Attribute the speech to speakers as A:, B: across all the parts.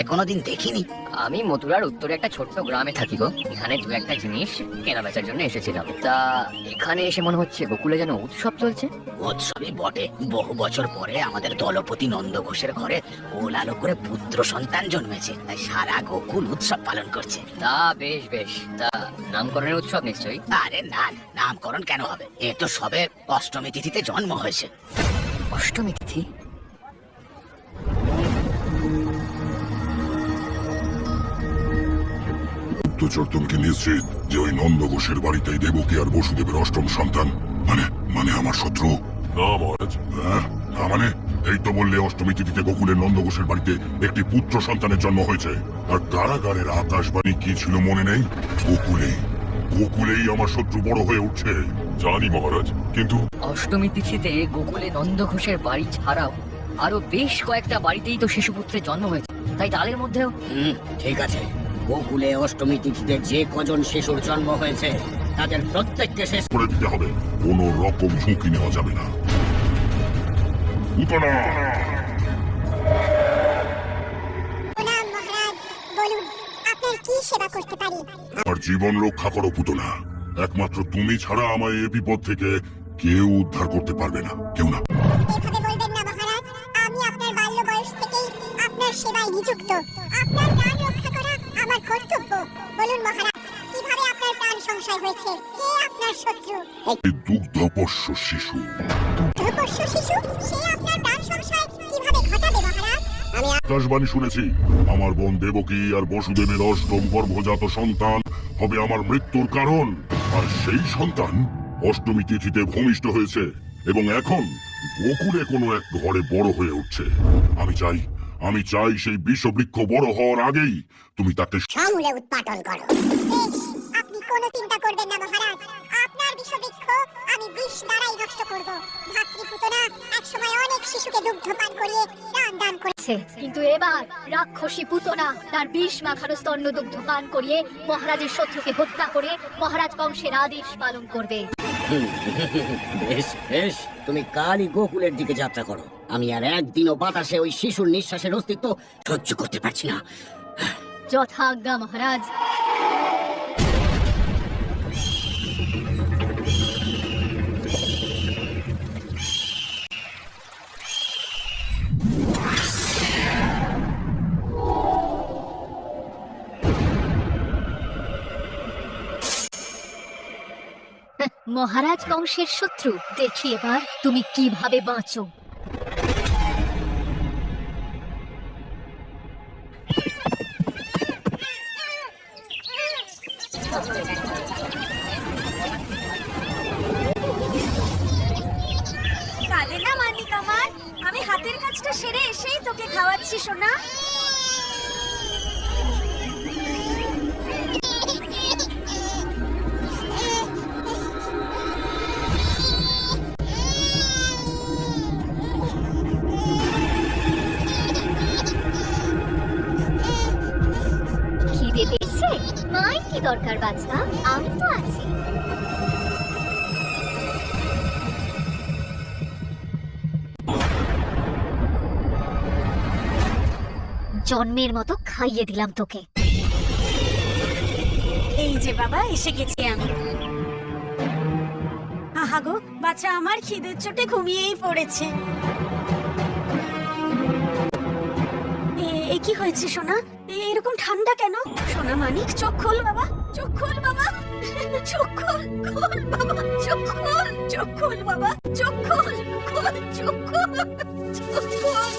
A: এ কোনোদিন দেখিনি।
B: আমি মথুরার উত্তরে একটা ছোট্ট গ্রামে থাকি গো। এখানে দু একটা জিনিস কেনা বেচার জন্য এসেছিলাম তা এখানে এসে মনে হচ্ছে গোকুলে যেন উৎসব চলছে?
A: উৎসবই বটে। বহু বছর পরে আমাদের দলপতি নন্দ ঘোষের ঘরে ওল আলো করে পুত্র সন্তান জন্মেছে। তাই সারা গোকুল উৎসব পালন করছে।
B: তা বেশ বেশ। তা নামকরণের উৎসব নিশ্চয়ই?
A: আরে না। নামকরণ কেন হবে? এ তো সবে অষ্টমী তিথিতে জন্ম হয়েছে।
B: অষ্টমী তিথি?
C: গুপ্তচর তুমি নিশ্চিত যে ওই নন্দ ঘোষের বাড়িতেই দেবকী আর বসুদেবের অষ্টম সন্তান। মানে মানে আমার শত্রু।
D: না মহারাজ।
C: হ্যাঁ? না মানে এই তো বললে অষ্টমী তিথিতে গোকুলের নন্দ ঘোষের বাড়িতে একটি পুত্র সন্তানের জন্ম হয়েছে। আর কারাগারের আকাশবাণী কি ছিল মনে নেই? গোকুলেই গোকুলেই আমার শত্রু বড় হয়ে উঠছে।
D: জানি মহারাজ। কিন্তু
B: অষ্টমী তিথিতে গোকুলে নন্দ ঘোষের বাড়ি ছাড়াও আরও বেশ কয়েকটা বাড়িতেই তো শিশুপুত্রের জন্ম হয়েছে। তাই তাদের মধ্যেও?
A: ঠিক আছে। গোকুলে অষ্টমী তিথিতে যে কজন শিশুর জন্ম হয়েছে তাদের প্রত্যেককে শেষ
C: করে দিতে হবে। কোনো রকম ঝুঁকি নেওয়া যাবে না। উতনা
E: প্রণাম মহারাজ বলুন আপনার কি সেবা করতে পারি?
C: আমার জীবন রক্ষা করো পুতনা একমাত্র তুমি ছাড়া আমায় এ বিপদ থেকে কেউ উদ্ধার করতে পারবে না। কেউ না।
E: এভাবে বলবেন না মহারাজ আমি আপনার বাল্য বয়স থেকেই আপনার সেবায় নিযুক্ত। আপনার কর্তব্য বলুন মহারাজ কীভাবে আপনার প্রাণ সংশয় হয়েছে? কে আপনার শত্রু?
C: এই দুগ্ধপোষ্য শিশু।
E: শিশু? সে আপনার প্রাণ সংশয় কীভাবে ঘটাবে মহারাজ? আমি
C: আকাশবাণী শুনেছি আমার বোন দেবকী আর বসুদেবের অষ্টম গর্ভজাত সন্তান হবে আমার মৃত্যুর কারণ। আর সেই সন্তান অষ্টমী তিথিতে ভূমিষ্ঠ হয়েছে এবং এখন গোকুলে কোনো এক ঘরে বড় হয়ে উঠছে। আমি চাই আমি চাই সেই বিষবৃক্ষ বড় হওয়ার আগেই তুমি তাকে
E: সমূলে উৎপাদন করো। আপনি কোনো চিন্তা করবেন না মহারাজ। আপনার বিষবৃক্ষ আমি বিষ দ্বারাই নষ্ট করব। একসময় অনেক শিশুকে দুগ্ধ পান করিয়ে প্রাণ দান
F: করেছে কিন্তু এবার রাক্ষসী পুতনা তার বিষ মাখানো স্তন্য দুগ্ধ পান করিয়ে মহারাজের শত্রুকে হত্যা করে মহারাজ বংশের আদেশ পালন করবে।
A: বেশ বেশ। তুমি কালই গোকুলের দিকে যাত্রা করো। আমি আর একদিনও বাতাসে ওই শিশুর নিঃশ্বাসের অস্তিত্ব সহ্য করতে পারছি না।
F: যথাজ্ঞা মহারাজ। মহারাজ বংশের শত্রু, দেখি এবার তুমি কীভাবে বাঁচো।
G: আমি হাতের কাজটা সেরে এসেই তোকে খাওয়াচ্ছি, সোনা।
F: দরকার বাচ্চা আমি তো আছি। জন্মের মতো খাইয়ে দিলাম তোকে।
G: এই যে বাবা, এসে গেছি আমি। আহা গো বাচ্চা আমার খিদের চোটে ঘুমিয়েই পড়েছে। এ- কি হয়েছে সোনা? এরকম ঠান্ডা কেন? সোনা মানিক, চোখ খোল বাবা। চোখ খোল বাবা। চোখ খোল খোল বাবা চোখ খোল চোখ খোল বাবা চোখ খোল খোল চোখ খোল চোখ খোল।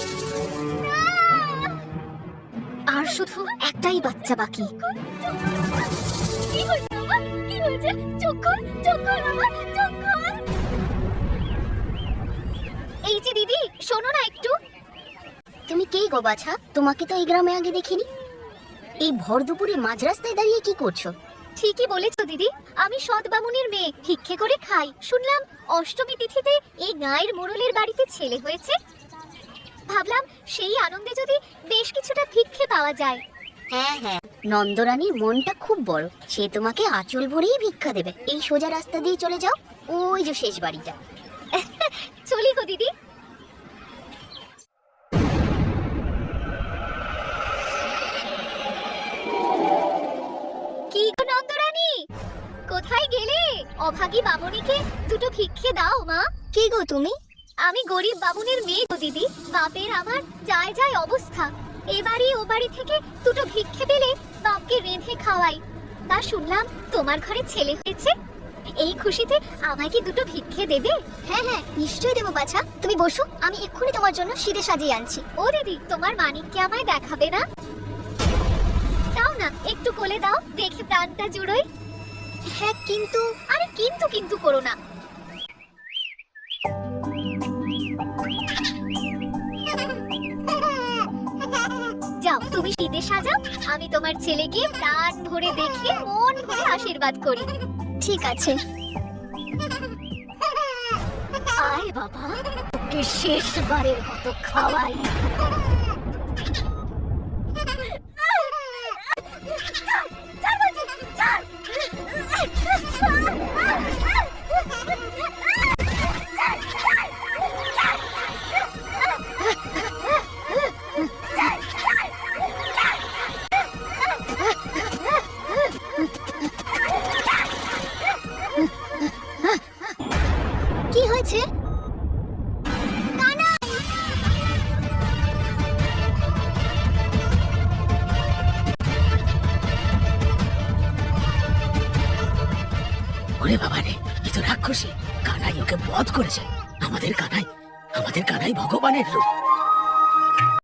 F: আর শুধু একটাই বাচ্চা বাকি। কি হয়েছে বাবা? কি হয়েছে? চোখ খোল চোখ খোল বাবা চোখ খোল। এই যে দিদি শোনো না একটু। তুমি কে গো বাছা? তোমাকে তো এই গ্রামে আগে দেখিনি। এই ভর দুপুরে মাঝ রাস্তায় দাঁড়িয়ে কি করছ? ঠিকই বলেছ দিদি। আমি সৎ বামুনের মেয়ে ভিক্ষে করে খাই। শুনলাম অষ্টমী তিথিতে এই গায়ের মোড়লের বাড়িতে ছেলে হয়েছে। ভাবলাম সেই আনন্দে যদি বেশ কিছুটা ভিক্ষে পাওয়া যায়। হ্যাঁ হ্যাঁ। নন্দরানীর মনটা খুব বড়। সে তোমাকে আঁচল ভরেই ভিক্ষা দেবে। এই সোজা রাস্তা দিয়ে চলে যাও। ওই যে শেষ বাড়িটা। চলি গো দিদি। অভাগী বামুনিকে দুটো ভিক্ষে দাও মা। কে গো তুমি? আমি গরিব বামুনের মেয়ে গো দিদি। বাপের আমার যায় যায় অবস্থা। এ ও বাড়ি থেকে দুটো ভিক্ষে পেলে বাপকে রেঁধে খাওয়াই। তা শুনলাম তোমার ঘরে ছেলে হয়েছে। এই খুশিতে আমায় কি দুটো ভিক্ষে দেবে? হ্যাঁ হ্যাঁ নিশ্চয়ই দেবো বাছা। তুমি বসো আমি এক্ষুনি তোমার জন্য সিঁড়ে সাজিয়ে আনছি। ও দিদি তোমার মানিককে আমায় দেখাবে না? দাও না একটু কোলে দাও দেখে প্রাণটা জুড়োই। হ্যাঁ কিন্তু আরে কিন্তু কিন্তু করো না। যাও তুমি শীতে সাজাও আমি তোমার ছেলেকে প্রাণ ভরে দেখে মন ভরে আশীর্বাদ করি। ঠিক আছে। আয় বাবা তোকে শেষবারের মতো খাওয়াই।
A: ওরে বাবা রে, এ তো রাক্ষসী। কানাই ওকে বধ করেছে। আমাদের কানাই আমাদের কানাই ভগবানের রূপ।